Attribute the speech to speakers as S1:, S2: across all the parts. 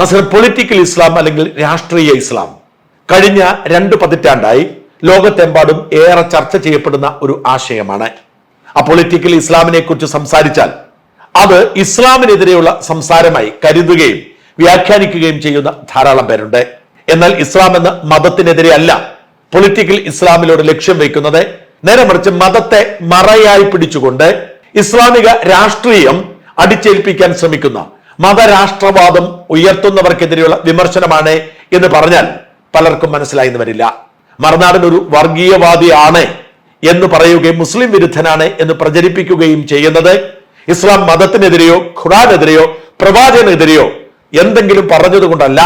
S1: Nasar political ഇസ്ലാം അല്ലെങ്കിൽ രാഷ്ട്രീയ ഇസ്ലാം കഴിഞ്ഞ രണ്ട് പതിറ്റാണ്ടായി ലോകത്തെമ്പാടും ഏറെ ചർച്ച ചെയ്യപ്പെടുന്ന ഒരു ആശയമാണ്. ആ പൊളിറ്റിക്കൽ ഇസ്ലാമിനെ കുറിച്ച് സംസാരിച്ചാൽ അത് ഇസ്ലാമിനെതിരെയുള്ള സംസാരമായി കരുതുകയും വ്യാഖ്യാനിക്കുകയും ചെയ്യുന്ന ധാരാളം പേരുണ്ട്. എന്നാൽ ഇസ്ലാം എന്ന മതത്തിനെതിരെ അല്ല പൊളിറ്റിക്കൽ ഇസ്ലാമിലൂടെ ലക്ഷ്യം വയ്ക്കുന്നത്. നേരെ മറിച്ച് മതത്തെ മറയായി പിടിച്ചുകൊണ്ട് ഇസ്ലാമിക രാഷ്ട്രീയം അടിച്ചേൽപ്പിക്കാൻ ശ്രമിക്കുന്ന മതരാഷ്ട്രവാദം ഉയർത്തുന്നവർക്കെതിരെയുള്ള വിമർശനമാണ് എന്ന് പറഞ്ഞാൽ പലർക്കും മനസ്സിലായി വരില്ല. മറുനാടൻ ഒരു വർഗീയവാദിയാണ് എന്ന് പറയുകയും മുസ്ലിം വിരുദ്ധനാണ് എന്ന് പ്രചരിപ്പിക്കുകയും ചെയ്യുന്നത്. ഇസ്ലാം മതത്തിനെതിരെയോ ഖുറാനെതിരെയോ പ്രവാചകനെതിരെയോ എന്തെങ്കിലും പറഞ്ഞതുകൊണ്ടല്ല.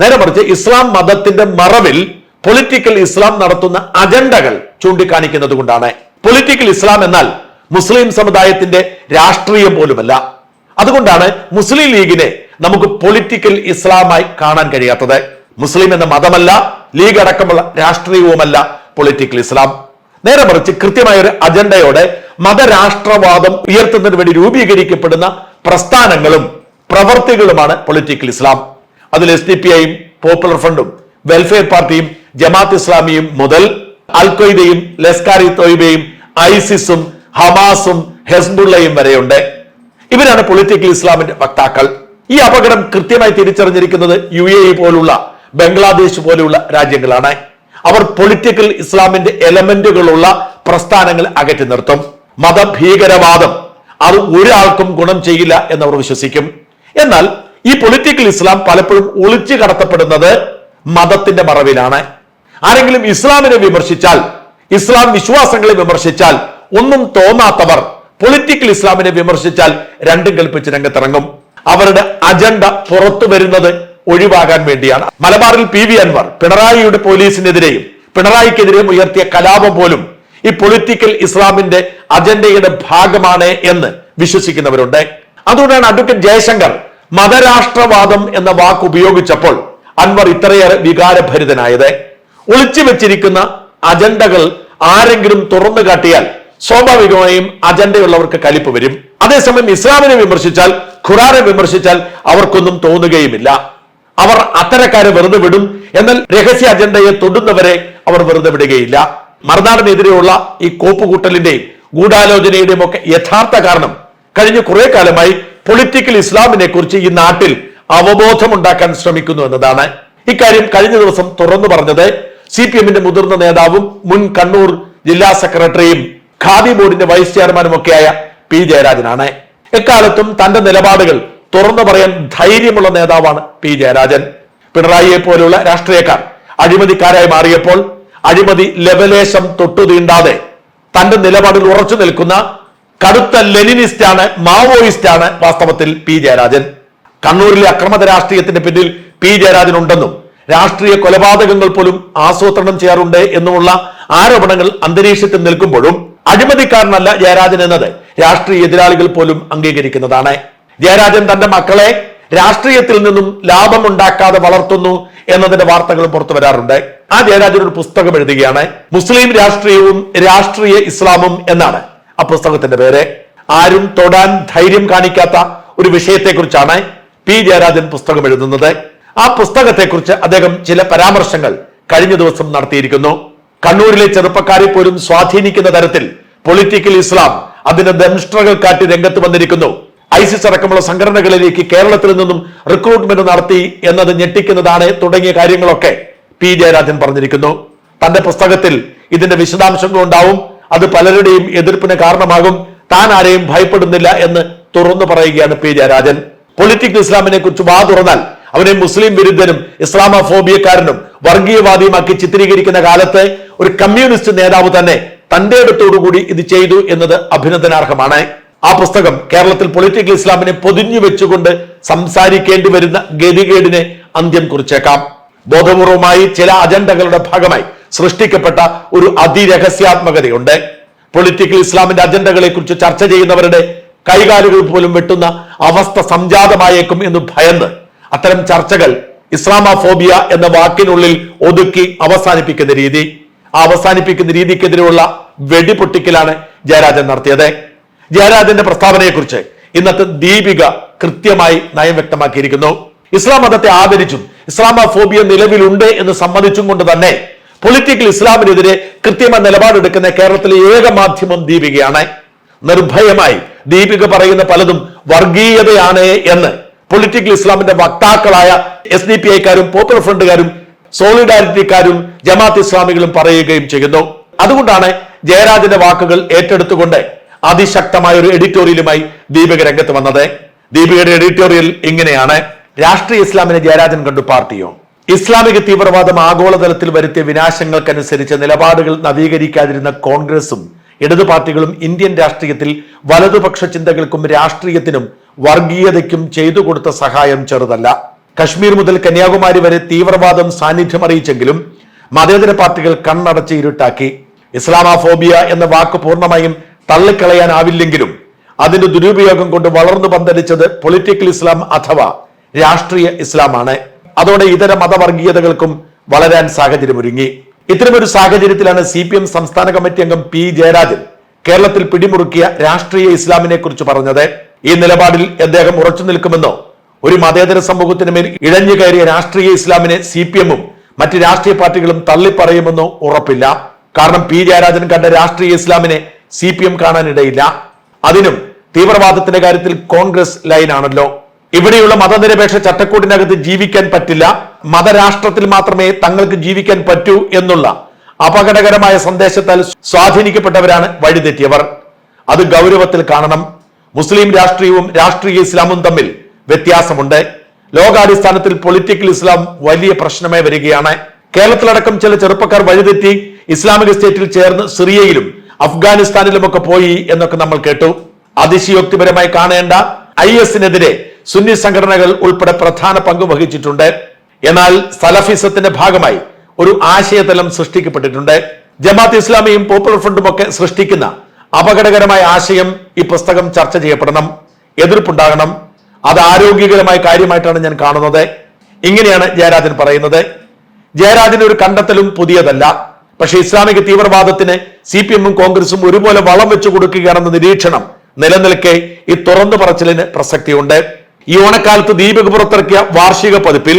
S1: നേരെ മറിച്ച് ഇസ്ലാം മതത്തിന്റെ മറവിൽ പൊളിറ്റിക്കൽ ഇസ്ലാം നടത്തുന്ന അജണ്ടകൾ ചൂണ്ടിക്കാണിക്കുന്നത് കൊണ്ടാണ് പൊളിറ്റിക്കൽ ഇസ്ലാം എന്നാൽ മുസ്ലിം സമുദായത്തിന്റെ രാഷ്ട്രീയം പോലുമല്ല. അതുകൊണ്ടാണ് മുസ്ലിം ലീഗിനെ നമുക്ക് പൊളിറ്റിക്കൽ ഇസ്ലാമായി കാണാൻ കഴിയാത്തത്. മുസ്ലിം എന്ന മതമല്ല ലീഗ് അടക്കമുള്ള രാഷ്ട്രീയവുമല്ല പൊളിറ്റിക്കൽ ഇസ്ലാം. നേരെ മറിച്ച് കൃത്യമായ ഒരു അജണ്ടയോടെ മതരാഷ്ട്രവാദം ഉയർത്തുന്നതിന് വേണ്ടി രൂപീകരിക്കപ്പെടുന്ന പ്രസ്ഥാനങ്ങളും പ്രവർത്തികളുമാണ് പൊളിറ്റിക്കൽ ഇസ്ലാം. അതിൽ എസ് ഡി പി ഐയും പോപ്പുലർ ഫ്രണ്ടും വെൽഫെയർ പാർട്ടിയും ജമാത്ത് ഇസ്ലാമിയും മുതൽ അൽ ഖയ്ദയും ലസ്കാരി തൊയ്ബയും ഐസിസും ഹമാസും ഹെസ്ബുള്ളയും വരെയുണ്ട്. ഇവരാണ് പൊളിറ്റിക്കൽ ഇസ്ലാമിന്റെ വക്താക്കൾ. ഈ അപകടം കൃത്യമായി തിരിച്ചറിഞ്ഞിരിക്കുന്നത് യു എ പോലുള്ള ബംഗ്ലാദേശ് പോലെയുള്ള രാജ്യങ്ങളാണ്. അവർ പൊളിറ്റിക്കൽ ഇസ്ലാമിന്റെ എലമെന്റുകളുള്ള പ്രസ്ഥാനങ്ങൾ അകറ്റി നിർത്തും. മതഭീകരവാദം അത് ഒരാൾക്കും ഗുണം ചെയ്യില്ല എന്നവർ വിശ്വസിക്കും. എന്നാൽ ഈ പൊളിറ്റിക്കൽ ഇസ്ലാം പലപ്പോഴും ഒളിച്ചു കടത്തപ്പെടുന്നത് മതത്തിന്റെ മറവിലാണ്. ആരെങ്കിലും ഇസ്ലാമിനെ വിമർശിച്ചാൽ ഇസ്ലാം വിശ്വാസങ്ങളെ വിമർശിച്ചാൽ ഒന്നും തോന്നാത്തവർ പൊളിറ്റിക്കൽ ഇസ്ലാമിനെ വിമർശിച്ചാൽ രണ്ടും കൽപ്പിച്ച് രംഗത്തിറങ്ങും. അവരുടെ അജണ്ട പുറത്തു വരുന്നത് ഒഴിവാകാൻ വേണ്ടിയാണ്. മലബാറിൽ പി വി അൻവർ പിണറായിയുടെ പോലീസിനെതിരെയും പിണറായിക്കെതിരെയും ഉയർത്തിയ കലാപം പോലും ഈ പൊളിറ്റിക്കൽ ഇസ്ലാമിന്റെ അജണ്ടയുടെ ഭാഗമാണ് എന്ന് വിശ്വസിക്കുന്നവരുണ്ട്. അതുകൊണ്ടാണ് അഡ്വക്കേറ്റ് ജയശങ്കർ മതരാഷ്ട്രവാദം എന്ന വാക്ക് ഉപയോഗിച്ചപ്പോൾ അൻവർ ഇത്രയേറെ വികാരഭരിതനായത്. ഒളിച്ചു വെച്ചിരിക്കുന്ന അജണ്ടകൾ ആരെങ്കിലും തുറന്നു കാട്ടിയാൽ സ്വാഭാവികമായും അജണ്ടയുള്ളവർക്ക് കലിപ്പ് വരും. അതേസമയം ഇസ്ലാമിനെ വിമർശിച്ചാൽ ഖുറാനെ വിമർശിച്ചാൽ അവർക്കൊന്നും തോന്നുകയുമില്ല. അവർ അത്തരക്കാരെ വെറുതെ വിടും. എന്നാൽ രഹസ്യ അജണ്ടയെ തൊടുന്നവരെ അവർ വെറുതെ വിടുകയില്ല. മറുനാടിനെതിരെയുള്ള ഈ കോപ്പുകൂട്ടലിന്റെയും ഗൂഢാലോചനയുടെയും ഒക്കെ യഥാർത്ഥ കാരണം കഴിഞ്ഞ കുറെ കാലമായി പൊളിറ്റിക്കൽ ഇസ്ലാമിനെ കുറിച്ച് ഈ നാട്ടിൽ അവബോധമുണ്ടാക്കാൻ ശ്രമിക്കുന്നു എന്നതാണ്. ഇക്കാര്യം കഴിഞ്ഞ ദിവസം തുറന്നു പറഞ്ഞത് സി പി എമ്മിന്റെ മുതിർന്ന നേതാവും മുൻ കണ്ണൂർ ജില്ലാ സെക്രട്ടറിയും ഖാദി ബോർഡിന്റെ വൈസ് ചെയർമാനും ഒക്കെയായ പി ജയരാജനാണ്. എക്കാലത്തും തന്റെ നിലപാടുകൾ തുറന്നു പറയാൻ ധൈര്യമുള്ള നേതാവാണ് പി ജയരാജൻ. പിണറായിയെ പോലുള്ള രാഷ്ട്രീയക്കാർ അഴിമതിക്കാരായി മാറിയപ്പോൾ അഴിമതി ലവലേശം തൊട്ടുതീണ്ടാതെ തന്റെ നിലപാടിൽ ഉറച്ചു നിൽക്കുന്ന കടുത്ത ലെനിനിസ്റ്റാണ് ആണ് മാവോയിസ്റ്റ് ആണ് വാസ്തവത്തിൽ പി ജയരാജൻ. കണ്ണൂരിലെ അക്രമത രാഷ്ട്രീയത്തിന്റെ പിന്നിൽ പി ജയരാജൻ ഉണ്ടെന്നും രാഷ്ട്രീയ കൊലപാതകങ്ങൾ പോലും ആസൂത്രണം ചെയ്യാറുണ്ട് എന്നുമുള്ള ആരോപണങ്ങൾ അന്തരീക്ഷത്തിൽ നിൽക്കുമ്പോഴും അഴിമതിക്കാരനല്ല ജയരാജൻ എന്നത്. രാഷ്ട്രീയ എതിരാളികൾ പോലും അംഗീകരിക്കുന്നതാണ്. ജയരാജൻ തന്റെ മക്കളെ രാഷ്ട്രീയത്തിൽ നിന്നും ലാഭമുണ്ടാക്കാതെ വളർത്തുന്നു എന്നതിന്റെ വാർത്തകൾ പുറത്തു വരാറുണ്ട്. ആ ജയരാജൻ ഒരു പുസ്തകം എഴുതുകയാണ്. മുസ്ലിം രാഷ്ട്രീയവും രാഷ്ട്രീയ ഇസ്ലാമും എന്നാണ് ആ പുസ്തകത്തിന്റെ പേര്. ആരും തൊടാൻ ധൈര്യം കാണിക്കാത്ത ഒരു വിഷയത്തെക്കുറിച്ചാണ് പി ജയരാജൻ പുസ്തകം എഴുതുന്നത്. ആ പുസ്തകത്തെക്കുറിച്ച് അദ്ദേഹം ചില പരാമർശങ്ങൾ കഴിഞ്ഞ ദിവസം നടത്തിയിരിക്കുന്നു. കണ്ണൂരിലെ ചെറുപ്പക്കാരെ പോലും സ്വാധീനിക്കുന്ന തരത്തിൽ പൊളിറ്റിക്കൽ ഇസ്ലാം അതിന്റെ ദംഷ്ട്രകൾ കാട്ടി രംഗത്ത് വന്നിരിക്കുന്നു. ഐസിസ് അടക്കമുള്ള സംഘടനകളിലേക്ക് കേരളത്തിൽ നിന്നും റിക്രൂട്ട്മെന്റ് നടത്തി എന്നത് ഞെട്ടിക്കുന്നതാണ് തുടങ്ങിയ കാര്യങ്ങളൊക്കെ പി ജയരാജൻ പറഞ്ഞിരിക്കുന്നു. തന്റെ പുസ്തകത്തിൽ ഇതിന്റെ വിശദാംശങ്ങൾ ഉണ്ടാവും. അത് പലരുടെയും എതിർപ്പിന് കാരണമാകും. താൻ ആരെയും ഭയപ്പെടുന്നില്ല എന്ന് തുറന്നു പറയുകയാണ് പി ജയരാജൻ. പൊളിറ്റിക്കൽ ഇസ്ലാമിനെ കുറിച്ച് വാ തുറന്നാൽ അവനെ മുസ്ലിം വിരുദ്ധനും ഇസ്ലാമോഫോബിയക്കാരനും വർഗീയവാദിയുമാക്കി ചിത്രീകരിക്കുന്ന കാലത്ത് ഒരു കമ്മ്യൂണിസ്റ്റ് നേതാവ് തന്നെ തന്റെ അടുത്തോടുകൂടി ഇത് ചെയ്തു എന്നത് അഭിനന്ദനാർഹമാണ്. ആ പുസ്തകം കേരളത്തിൽ പൊളിറ്റിക്കൽ ഇസ്ലാമിനെ പൊതിഞ്ഞു വെച്ചുകൊണ്ട് സംസാരിക്കേണ്ടി വരുന്ന ഗതികേടിനെ അന്ത്യം കുറിച്ചേക്കാം. ബോധപൂർവമായി ചില അജണ്ടകളുടെ ഭാഗമായി സൃഷ്ടിക്കപ്പെട്ട ഒരു അതിരഹസ്യാത്മകതയുണ്ട്. പൊളിറ്റിക്കൽ ഇസ്ലാമിന്റെ അജണ്ടകളെ കുറിച്ച് ചർച്ച ചെയ്യുന്നവരുടെ കൈകാലുകൾ പോലും വെട്ടുന്ന അവസ്ഥ സംജാതമായേക്കും എന്ന് ഭയന്ന് അത്തരം ചർച്ചകൾ ഇസ്ലാമോഫോബിയ എന്ന വാക്കിനുള്ളിൽ ഒതുക്കി അവസാനിപ്പിക്കുന്ന രീതി. അവസാനിപ്പിക്കുന്ന രീതിക്കെതിരെയുള്ള വെടിപൊട്ടിക്കലാണ് ജയരാജൻ നടത്തിയത്. ജയരാജന്റെ പ്രസ്താവനയെക്കുറിച്ച് ഇന്നത്തെ ദീപിക കൃത്യമായി നയം വ്യക്തമാക്കിയിരിക്കുന്നു. ഇസ്ലാം മതത്തെ ആദരിച്ചും ഇസ്ലാമോഫോബിയ നിലവിലുണ്ട് എന്ന് സമ്മതിച്ചും കൊണ്ട് തന്നെ പൊളിറ്റിക്കൽ ഇസ്ലാമിനെതിരെ കൃത്യമായ നിലപാടെടുക്കുന്ന കേരളത്തിലെ ഏക മാധ്യമം ദീപികയാണ്. നിർഭയമായി ദീപിക പറയുന്ന പലതും വർഗീയതയാണ് എന്ന് പൊളിറ്റിക്കൽ ഇസ്ലാമിന്റെ വക്താക്കളായ എസ് ഡി പി ഐക്കാരും പോപ്പുലർ ഫ്രണ്ടുകാരും സോളിഡാരിറ്റിക്കാരും ജമാഅത്ത് ഇസ്ലാമികളും പറയുകയും ചെയ്യുന്നു. അതുകൊണ്ടാണ് ജയരാജന്റെ വാക്കുകൾ ഏറ്റെടുത്തുകൊണ്ട് അതിശക്തമായ ഒരു എഡിറ്റോറിയലുമായി ദീപിക രംഗത്ത് വന്നത്. ദീപികയുടെ എഡിറ്റോറിയൽ ഇങ്ങനെയാണ്. രാഷ്ട്രീയ ഇസ്ലാമിനെ ജയരാജൻ കണ്ടു പാർട്ടിയോ? ഇസ്ലാമിക തീവ്രവാദം ആഗോളതലത്തിൽ വരുത്തിയ വിനാശങ്ങൾക്കനുസരിച്ച് നിലപാടുകൾ നവീകരിക്കാതിരുന്ന കോൺഗ്രസും ഇടതു പാർട്ടികളും ഇന്ത്യൻ രാഷ്ട്രീയത്തിൽ വലതുപക്ഷ ചിന്തകൾക്കും രാഷ്ട്രീയത്തിനും വർഗീയതയ്ക്കും ചെയ്തു കൊടുത്ത സഹായം ചെറുതല്ല. കശ്മീർ മുതൽ കന്യാകുമാരി വരെ തീവ്രവാദം സാന്നിധ്യം അറിയിച്ചെങ്കിലും മതേതര പാർട്ടികൾ കണ്ണടച്ച് ഇരുട്ടാക്കി. ഇസ്ലാമാഫോബിയ എന്ന വാക്ക് പൂർണമായും തള്ളിക്കളയാനാവില്ലെങ്കിലും അതിന്റെ ദുരുപയോഗം കൊണ്ട് വളർന്നു പന്തലിച്ചത് പൊളിറ്റിക്കൽ ഇസ്ലാം അഥവാ രാഷ്ട്രീയ ഇസ്ലാമാണ്. അതോടെ ഇതര മതവർഗീയതകൾക്കും വളരാൻ സാഹചര്യമൊരുങ്ങി. ഇത്തരമൊരു സാഹചര്യത്തിലാണ് സി പി എം സംസ്ഥാന കമ്മിറ്റി അംഗം പി ജയരാജൻ കേരളത്തിൽ പിടിമുറുക്കിയ രാഷ്ട്രീയ ഇസ്ലാമിനെ കുറിച്ച് പറഞ്ഞത്. ഈ നിലപാടിൽ അദ്ദേഹം ഉറച്ചു നിൽക്കുമെന്നോ ഒരു മതേതര സമൂഹത്തിന് മേൽ ഇഴഞ്ഞു കയറിയ രാഷ്ട്രീയ ഇസ്ലാമിനെ സി പി എമ്മും മറ്റ് രാഷ്ട്രീയ പാർട്ടികളും തള്ളിപ്പറയുമെന്ന് ഉറപ്പില്ല. കാരണം പി ജയരാജൻ കണ്ട രാഷ്ട്രീയ ഇസ്ലാമിനെ സി പി എം കാണാനിടയില്ല. അതിനും തീവ്രവാദത്തിന്റെ കാര്യത്തിൽ കോൺഗ്രസ് ലൈനാണല്ലോ. ഇവിടെയുള്ള മതനിരപേക്ഷ ചട്ടക്കൂടിനകത്ത് ജീവിക്കാൻ പറ്റില്ല. മതരാഷ്ട്രത്തിൽ മാത്രമേ തങ്ങൾക്ക് ജീവിക്കാൻ പറ്റൂ എന്നുള്ള അപകടകരമായ സന്ദേശത്താൽ സ്വാധീനിക്കപ്പെട്ടവരാണ് വഴിതെറ്റിയവർ. അത് ഗൗരവത്തിൽ കാണണം. മുസ്ലിം രാഷ്ട്രീയവും രാഷ്ട്രീയ ഇസ്ലാമും തമ്മിൽ വ്യത്യാസമുണ്ട്. ലോകാടിസ്ഥാനത്തിൽ പൊളിറ്റിക്കൽ ഇസ്ലാം വലിയ പ്രശ്നമായി വരികയാണ്. കേരളത്തിലടക്കം ചില ചെറുപ്പക്കാർ വഴിതെറ്റി ഇസ്ലാമിക സ്റ്റേറ്റിൽ ചേർന്ന് സിറിയയിലും അഫ്ഗാനിസ്ഥാനിലുമൊക്കെ പോയി എന്നൊക്കെ നമ്മൾ കേട്ടു. അതിശയോക്തിപരമായി കാണേണ്ട ഐ എസിനെതിരെ സുന്നി സംഘടനകൾ ഉൾപ്പെടെ പ്രധാന പങ്ക് വഹിച്ചിട്ടുണ്ട്. എന്നാൽ സലഫിസത്തിന്റെ ഭാഗമായി ഒരു ആശയതലം സൃഷ്ടിക്കപ്പെട്ടിട്ടുണ്ട്. ജമാഅത്ത് ഇസ്ലാമിയും പോപ്പുലർ ഫ്രണ്ടും ഒക്കെ സൃഷ്ടിക്കുന്ന അപകടകരമായ ആശയം ഈ പുസ്തകം ചർച്ച ചെയ്യപ്പെടണം. എതിർപ്പുണ്ടാകണം. അത് ആരോഗ്യകരമായ കാര്യമായിട്ടാണ് ഞാൻ കാണുന്നത്. ഇങ്ങനെയാണ് ജയരാജൻ പറയുന്നത്. ജയരാജന് ഒരു കണ്ടെത്തലും പുതിയതല്ല. പക്ഷേ ഇസ്ലാമിക തീവ്രവാദത്തിന് സി പി എമ്മും കോൺഗ്രസും ഒരുപോലെ വളം വെച്ചു കൊടുക്കുകയാണെന്ന നിരീക്ഷണം നിലനിൽക്കെ ഈ തുറന്നു പറച്ചിലിന് പ്രസക്തിയുണ്ട്. ഈ ഓണക്കാലത്ത് ദീപക് പുറത്തിറക്കിയ വാർഷിക പതിപ്പിൽ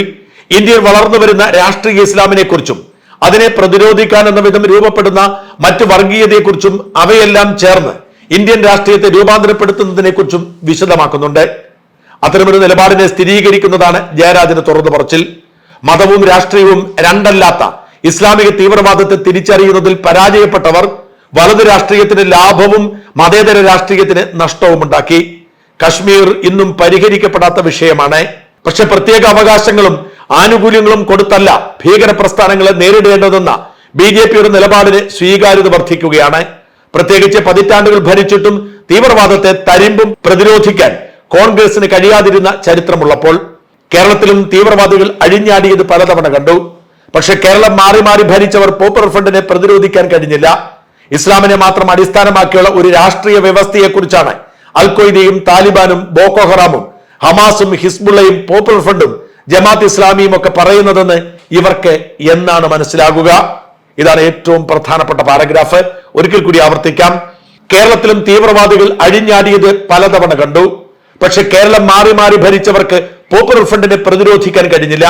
S1: ഇന്ത്യയിൽ വളർന്നു വരുന്ന രാഷ്ട്രീയ ഇസ്ലാമിനെ കുറിച്ചും അതിനെ പ്രതിരോധിക്കാൻ എന്ന വിധം രൂപപ്പെടുന്ന മറ്റ് വർഗീയതയെക്കുറിച്ചും അവയെല്ലാം ചേർന്ന് ഇന്ത്യൻ രാഷ്ട്രീയത്തെ രൂപാന്തരപ്പെടുത്തുന്നതിനെക്കുറിച്ചും വിശദമാക്കുന്നുണ്ട്. അത്തരമൊരു നിലപാടിനെ സ്ഥിരീകരിക്കുന്നതാണ് ജയരാജന് തുറന്നു പറച്ചിൽ. മതവും രാഷ്ട്രീയവും രണ്ടല്ലാത്ത ഇസ്ലാമിക തീവ്രവാദത്തെ തിരിച്ചറിയുന്നതിൽ പരാജയപ്പെട്ടവർ വലതു രാഷ്ട്രീയത്തിന് ലാഭവും മതേതര രാഷ്ട്രീയത്തിന് നഷ്ടവും ഉണ്ടാക്കി. കശ്മീർ ഇന്നും പരിഹരിക്കപ്പെടാത്ത വിഷയമാണ്. പക്ഷെ പ്രത്യേക അവകാശങ്ങളും ആനുകൂല്യങ്ങളും കൊടുത്തല്ല ഭീകര പ്രസ്ഥാനങ്ങളെ നേരിടേണ്ടതെന്ന ബി ജെ പിയുടെ നിലപാടിന് സ്വീകാര്യത വർദ്ധിക്കുകയാണ്. പ്രത്യേകിച്ച് പതിറ്റാണ്ടുകൾ ഭരിച്ചിട്ടും തീവ്രവാദത്തെ തരിമ്പും പ്രതിരോധിക്കാൻ കോൺഗ്രസിന് കഴിയാതിരുന്ന ചരിത്രമുള്ളപ്പോൾ കേരളത്തിലും തീവ്രവാദികൾ അഴിഞ്ഞാടിയത് പലതവണ കണ്ടു. പക്ഷെ കേരളം മാറി മാറി ഭരിച്ചവർ പോപ്പുലർ ഫ്രണ്ടിനെ പ്രതിരോധിക്കാൻ കഴിഞ്ഞില്ല. ഇസ്ലാമിനെ മാത്രം അടിസ്ഥാനമാക്കിയുള്ള ഒരു രാഷ്ട്രീയ വ്യവസ്ഥയെക്കുറിച്ചാണ് അൽ ഖ്വയ്ദയും താലിബാനും ബോക്കോ ഹറാമും ഹമാസും ഹിസ്ബുള്ളയും പോപ്പുലർ ഫ്രണ്ടും ജമാത്ത് ഇസ്ലാമിയും ഒക്കെ പറയുന്നതെന്ന് ഇവർക്ക് എന്നാണ് മനസ്സിലാകുക. ഇതാണ് ഏറ്റവും പ്രധാനപ്പെട്ട പാരഗ്രാഫ്. ഒരിക്കൽ കൂടി ആവർത്തിക്കാം. കേരളത്തിലും തീവ്രവാദികൾ അഴിഞ്ഞാടിയത് പലതവണ കണ്ടു. പക്ഷെ കേരളം മാറി മാറി ഭരിച്ചവർക്ക് പോപ്പുലർ ഫ്രണ്ടിനെ പ്രതിരോധിക്കാൻ കഴിഞ്ഞില്ല.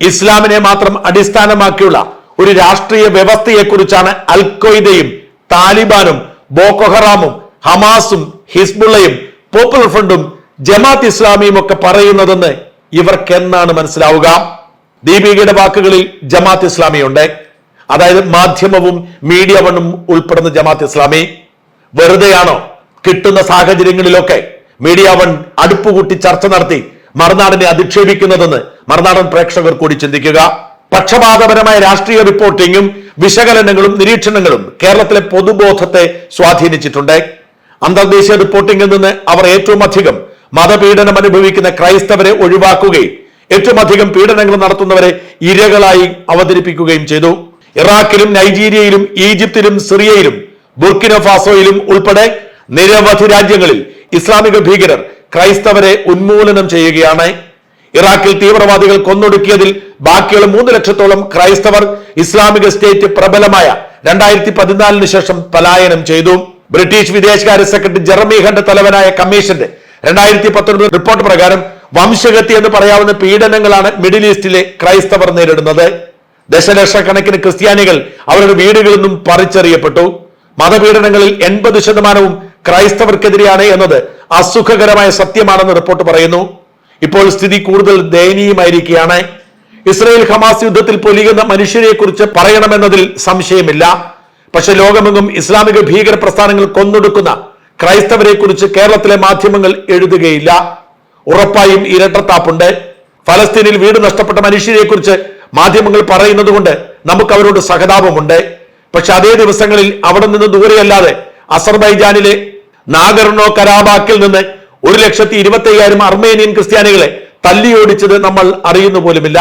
S1: ഇസ്ലാമിനെ മാത്രം അടിസ്ഥാനമാക്കിയുള്ള ഒരു രാഷ്ട്രീയ വ്യവസ്ഥയെക്കുറിച്ചാണ് അൽ ഖ്വയ്ദയും താലിബാനും ബോക്കോഹറാമും ഹമാസും ഹിസ്ബുള്ളയും പോപ്പുലർ ഫ്രണ്ടും ജമാത്ത് ഇസ്ലാമിയും ഒക്കെ പറയുന്നതെന്ന് ഇവർക്ക് എന്നാണ് മനസ്സിലാവുക. ദീപികയുടെ വാക്കുകളിൽ ജമാഅത്ത് ഇസ്ലാമിയുണ്ട്. അതായത് മാധ്യമവും മീഡിയ വണ്ണും ഉൾപ്പെടുന്ന ജമാത്ത് ഇസ്ലാമി. വെറുതെയാണോ? കിട്ടുന്ന സാഹചര്യങ്ങളിലൊക്കെ മീഡിയ വൺ അടുപ്പുകൂട്ടി ചർച്ച നടത്തി മറുനാടിനെ അധിക്ഷേപിക്കുന്നതെന്ന് മറുനാടൻ പ്രേക്ഷകർ കൂടി ചിന്തിക്കുക. പക്ഷപാതപരമായ രാഷ്ട്രീയ റിപ്പോർട്ടിങ്ങും വിശകലനങ്ങളും നിരീക്ഷണങ്ങളും കേരളത്തിലെ പൊതുബോധത്തെ സ്വാധീനിച്ചിട്ടുണ്ട്. അന്തർദേശീയ റിപ്പോർട്ടിംഗിൽ നിന്ന് അവർ ഏറ്റവും അധികം മതപീഡനം അനുഭവിക്കുന്ന ക്രൈസ്തവരെ ഒഴിവാക്കുകയും ഏറ്റവും അധികം പീഡനങ്ങൾ നടത്തുന്നവരെ ഇരകളായി അവതരിപ്പിക്കുകയും ചെയ്തു. ഇറാഖിലും നൈജീരിയയിലും ഈജിപ്തിലും സിറിയയിലും ബുർക്കിനോ ഫാസോയിലും ഉൾപ്പെടെ നിരവധി രാജ്യങ്ങളിൽ ഇസ്ലാമിക ഭീകരർ ക്രൈസ്തവരെ ഉന്മൂലനം ചെയ്യുകയാണ്. ഇറാഖിൽ തീവ്രവാദികൾ കൊന്നൊടുക്കിയതിൽ ബാക്കിയുള്ള മൂന്ന് ലക്ഷത്തോളം ക്രൈസ്തവർ ഇസ്ലാമിക സ്റ്റേറ്റ് പ്രബലമായ രണ്ടായിരത്തി പതിനാലിന് ശേഷം പലായനം ചെയ്തു. ബ്രിട്ടീഷ് വിദേശകാര്യ സെക്രട്ടറി ജെറമി ഹണ്ട് തലവനായ കമ്മീഷന്റെ രണ്ടായിരത്തി പത്തൊൻപത് റിപ്പോർട്ട് പ്രകാരം വംശഗതി എന്ന് പറയാവുന്ന പീഡനങ്ങളാണ് മിഡിൽ ഈസ്റ്റിലെ ക്രൈസ്തവർ നേരിടുന്നത്. ദശലക്ഷക്കണക്കിന് ക്രിസ്ത്യാനികൾ അവരുടെ വീടുകളിൽ നിന്നും പറിച്ചെറിയപ്പെട്ടു. മതപീഡനങ്ങളിൽ എൺപത് ശതമാനവും ക്രൈസ്തവർക്കെതിരെയാണ് എന്നത് അസുഖകരമായ സത്യമാണെന്ന് റിപ്പോർട്ട് പറയുന്നു. ഇപ്പോൾ സ്ഥിതി കൂടുതൽ ദയനീയമായിരിക്കുകയാണ്. ഇസ്രയേൽ ഹമാസ് യുദ്ധത്തിൽ പൊലിയുന്ന മനുഷ്യരെ കുറിച്ച് പറയണമെന്നതിൽ സംശയമില്ല. പക്ഷെ ലോകമെങ്ങും ഇസ്ലാമിക ഭീകര പ്രസ്ഥാനങ്ങൾ കൊന്നൊടുക്കുന്ന ക്രൈസ്തവരെ കുറിച്ച് കേരളത്തിലെ മാധ്യമങ്ങൾ എഴുതുകയില്ല. ഉറപ്പായും ഇരട്ടത്താപ്പുണ്ട് ഫലസ്തീനിൽ വീട് നഷ്ടപ്പെട്ട മനുഷ്യരെ കുറിച്ച് മാധ്യമങ്ങൾ പറയുന്നത് കൊണ്ട് നമുക്ക് അവരോട് സഹതാപമുണ്ട്. പക്ഷെ അതേ ദിവസങ്ങളിൽ അവിടെ നിന്ന് ദൂരെയല്ലാതെ അസർബൈജാനിലെ നാഗർണോ കരാബാക്കിൽ നിന്ന് ഒരു ലക്ഷത്തി ഇരുപത്തി അയ്യായിരം അർമേനിയൻ ക്രിസ്ത്യാനികളെ തല്ലിയോടിച്ചത് നമ്മൾ അറിയുന്ന പോലുമില്ല.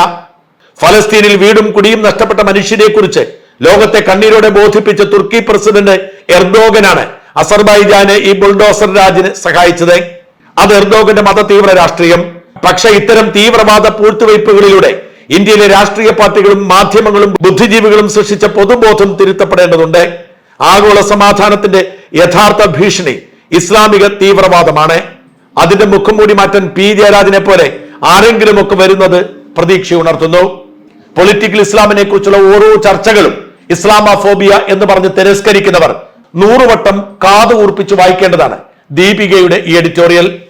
S1: ഫലസ്തീനിൽ വീടും കുടിയും നഷ്ടപ്പെട്ട മനുഷ്യരെ കുറിച്ച് ലോകത്തെ കണ്ണീരോടെ ബോധിപ്പിച്ച തുർക്കി പ്രസിഡന്റ് എർദോഗനാണ് അസർബൈജാന് ഈ ബുൾഡോസർ രാജിന് സഹായിച്ചത്. അത് എർദോഗന്റെ മത തീവ്ര രാഷ്ട്രീയം. പക്ഷേ ഇത്തരം തീവ്രവാദ പൂഴ്ത്തുവയ്പ്പുകളിലൂടെ ഇന്ത്യയിലെ രാഷ്ട്രീയ പാർട്ടികളും മാധ്യമങ്ങളും ബുദ്ധിജീവികളും സൃഷ്ടിച്ച പൊതുബോധം തിരുത്തപ്പെടേണ്ടതുണ്ട്. ആഗോള സമാധാനത്തിന്റെ യഥാർത്ഥ ഭീഷണി ഇസ്ലാമിക തീവ്രവാദമാണ്. അതിന്റെ മുഖം മൂടി മാറ്റാൻ പി ജയരാജനെ പോലെ ആരെങ്കിലും ഒക്കെ വരുന്നത് പ്രതീക്ഷ ഉണർത്തുന്നു. പൊളിറ്റിക്കൽ ഇസ്ലാമിനെ കുറിച്ചുള്ള ഓരോ ചർച്ചകളും ഇസ്ലാമോഫോബിയ എന്ന് പറഞ്ഞ് തിരസ്കരിക്കുന്നവർ നൂറുവട്ടം കാതു ഊർപ്പിച്ച് വായിക്കേണ്ടതാണ്. ദീപികയുടെ ഈ എഡിറ്റോറിയൽ